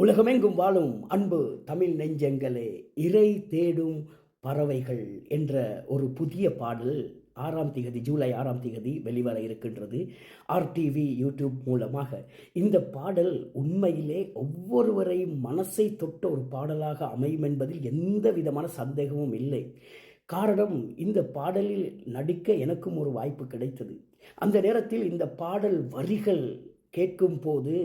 உலகமெங்கும் வாழும் அன்பு தமிழ் நெஞ்சங்களே இறை தேடும் பறவைகள் என்ற ஒரு புதிய பாடல் ஆறாம் திகதி ஜூலை ஆறாம் திகதி வெளிவர இருக்கின்றது. ஆர்டிவி யூடியூப் மூலமாக இந்த பாடல் உண்மையிலே ஒவ்வொருவரையும் மனசை தொட்ட ஒரு பாடலாக அமையும் என்பதில் எந்த விதமான சந்தேகமும் இல்லை. காரணம் இந்த பாடலில் நடிக்க எனக்கும் ஒரு வாய்ப்பு கிடைத்தது. அந்த நேரத்தில் இந்த பாடல் வரிகள் கேட்கும் போது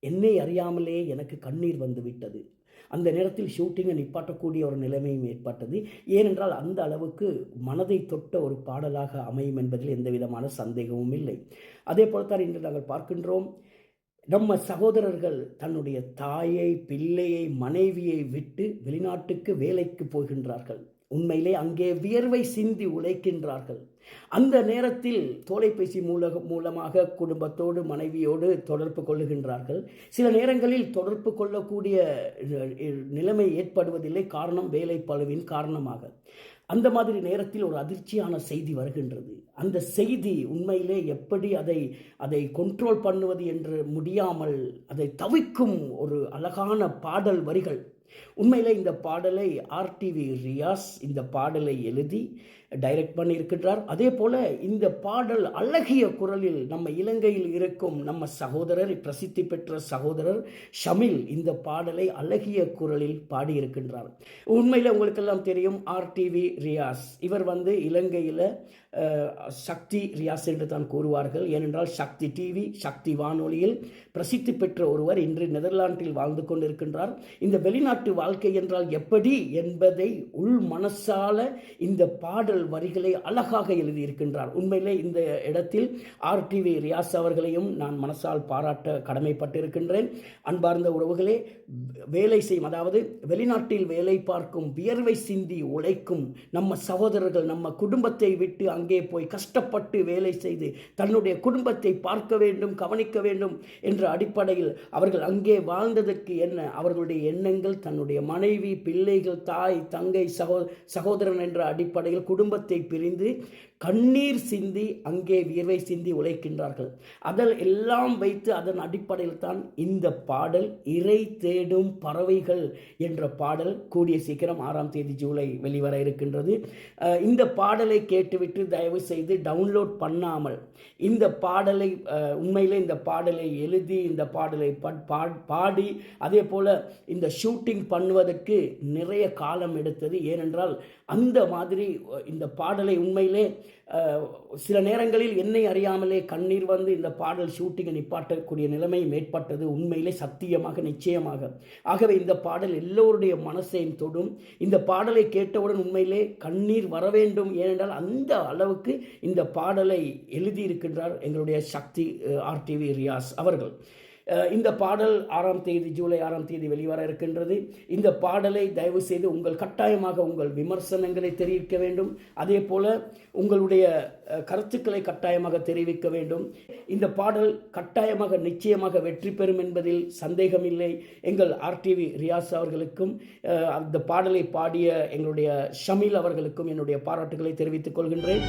என்னை அறியாமலே எனக்கு கண்ணீர் வந்துவிட்டது அந்த நேரத்தில் ஷூட்டிங்கை நிப்பாட்டக்கூடிய ஒரு நிலைமையும் ஏற்பட்டது. ஏனென்றால் அந்த அளவுக்கு மனதை தொட்ட ஒரு பாடலாக அமையும் என்பதில் எந்த விதமான சந்தேகமும் இல்லை. அதே போலத்தான் இன்று நாங்கள் பார்க்கின்றோம் நம்ம சகோதரர்கள் தன்னுடைய தாயை பிள்ளையை மனைவியை விட்டு வெளிநாட்டுக்கு வேலைக்கு போகின்றார்கள். உண்மையிலே அங்கே வியர்வை சிந்தி உழைக்கின்றார்கள். அந்த நேரத்தில் தொலைபேசி மூல மூலமாக குடும்பத்தோடு மனைவியோடு தொடர்பு கொள்ளுகின்றார்கள். சில நேரங்களில் தொடர்பு கொள்ளக்கூடிய நிலைமை ஏற்படுவதில்லை. காரணம் வேலை பழுவின் காரணமாக. அந்த மாதிரி நேரத்தில் ஒரு அதிர்ச்சியான செய்தி வருகின்றது. அந்த செய்தி உண்மையிலே எப்படி அதை அதை கண்ட்ரோல் பண்ணுவது என்று முடியாமல் அதை தவிக்கும் ஒரு அழகான பாடல் வரிகள். உண்மையில் இந்த பாடலை ஆர்டிவி ரியாஸ் இந்த பாடலை எழுதி டைரக்ட் பண்ணியிருக்கின்றார். அதே போல இந்த பாடல் அழகிய குரலில் நம்ம இலங்கையில் இருக்கும் நம்ம சகோதரர் பிரசித்தி பெற்ற சகோதரர் ஷமில் இந்த பாடலை அழகிய குரலில் பாடியிருக்கின்றார். உண்மையில் உங்களுக்கெல்லாம் தெரியும் ஆர்டிவி ரியாஸ். இவர் வந்து இலங்கையில் சக்தி ரியாஸ் என்று தான் கூறுவார்கள். ஏனென்றால் சக்தி டிவி சக்தி வானொலியில் பிரசித்தி பெற்ற ஒருவர் இன்று நெதர்லாண்டில் வாழ்ந்து கொண்டிருக்கின்றார். இந்த வெளிநாட்டு வாழ்க்கை என்றால் எப்படி என்பதை உள் மனசால இந்த பாடல் வரிகளை அழகாக எழுதியிருக்கின்றார். உண்மையிலே இந்த இடத்தில் ஆர்டிவி ரியாஸ் அவர்களையும் நான் மனசால் பாராட்ட கடமைப்பட்டிருக்கின்றேன். அன்பார்ந்த உறவுகளே வேலை செய்யும் அதாவது வெளிநாட்டில் வேலை பார்க்கும் வியர்வை சிந்தி உழைக்கும் நம்ம சகோதரர்கள் நம்ம குடும்பத்தை விட்டு அங்கே போய் கஷ்டப்பட்டு வேலை செய்து தன்னுடைய குடும்பத்தை பார்க்க வேண்டும் கவனிக்க வேண்டும் என்ற அடிப்படையில் அவர்கள் அங்கே வாழ்ந்ததற்கு என்ன அவர்களுடைய எண்ணங்கள் தன்னுடைய மனைவி பிள்ளைகள் தாய் தங்கை சகோ சகோதரன் என்ற அடிப்படையில் குடும்பத்தை பிரிந்து கண்ணீர் சிந்தி அங்கே வியர்வை சிந்தி உழைக்கின்றார்கள். அதில் எல்லாம் வைத்து அதன் அடிப்படையில் தான் இந்த பாடல் இறை தேடும் பறவைகள் என்ற பாடல் கூடிய சீக்கிரம் ஆறாம் தேதி ஜூலை வெளிவர இருக்கின்றது. இந்த பாடலை கேட்டுவிட்டு தயவு செய்து டவுன்லோட் பண்ணாமல் இந்த பாடலை உண்மையிலே இந்த பாடலை எழுதி இந்த பாடலை பாடி அதே போல் இந்த ஷூட்டிங் பண்ணுவதற்கு நிறைய காலம் எடுத்தது. ஏனென்றால் அந்த மாதிரி இந்த பாடலை உண்மையிலே சில நேரங்களில் என்னை அறியாமலே கண்ணீர் வந்து இந்த பாடல் ஷூட்டிங்கை நிப்பாட்டக்கூடிய நிலைமையும் ஏற்பட்டது. உண்மையிலே சத்தியமாக நிச்சயமாக. ஆகவே இந்த பாடல் எல்லோருடைய மனசையும் தொடும். இந்த பாடலை கேட்டவுடன் உண்மையிலே கண்ணீர் வர வேண்டும். ஏனென்றால் அந்த அளவுக்கு இந்த பாடலை எழுதியிருக்கின்றார் எங்களுடைய சக்தி ஆர்டிவி ரியாஸ் அவர்கள். இந்த பாடல் ஆறாம் தேதி ஜூலை ஆறாம் தேதி வெளிவர இருக்கின்றது. இந்த பாடலை தயவு செய்து உங்கள் கட்டாயமாக உங்கள் விமர்சனங்களை தெரிவிக்க வேண்டும். அதே போல உங்களுடைய கருத்துக்களை கட்டாயமாக தெரிவிக்க வேண்டும். இந்த பாடல் கட்டாயமாக நிச்சயமாக வெற்றி பெறும் என்பதில் சந்தேகமில்லை. எங்கள் ஆர்டிவி ரியாஸ் அவர்களுக்கும் அந்த பாடலை பாடிய எங்களுடைய ஷமில் அவர்களுக்கும் என்னுடைய பாராட்டுகளை தெரிவித்துக் கொள்கின்றேன்.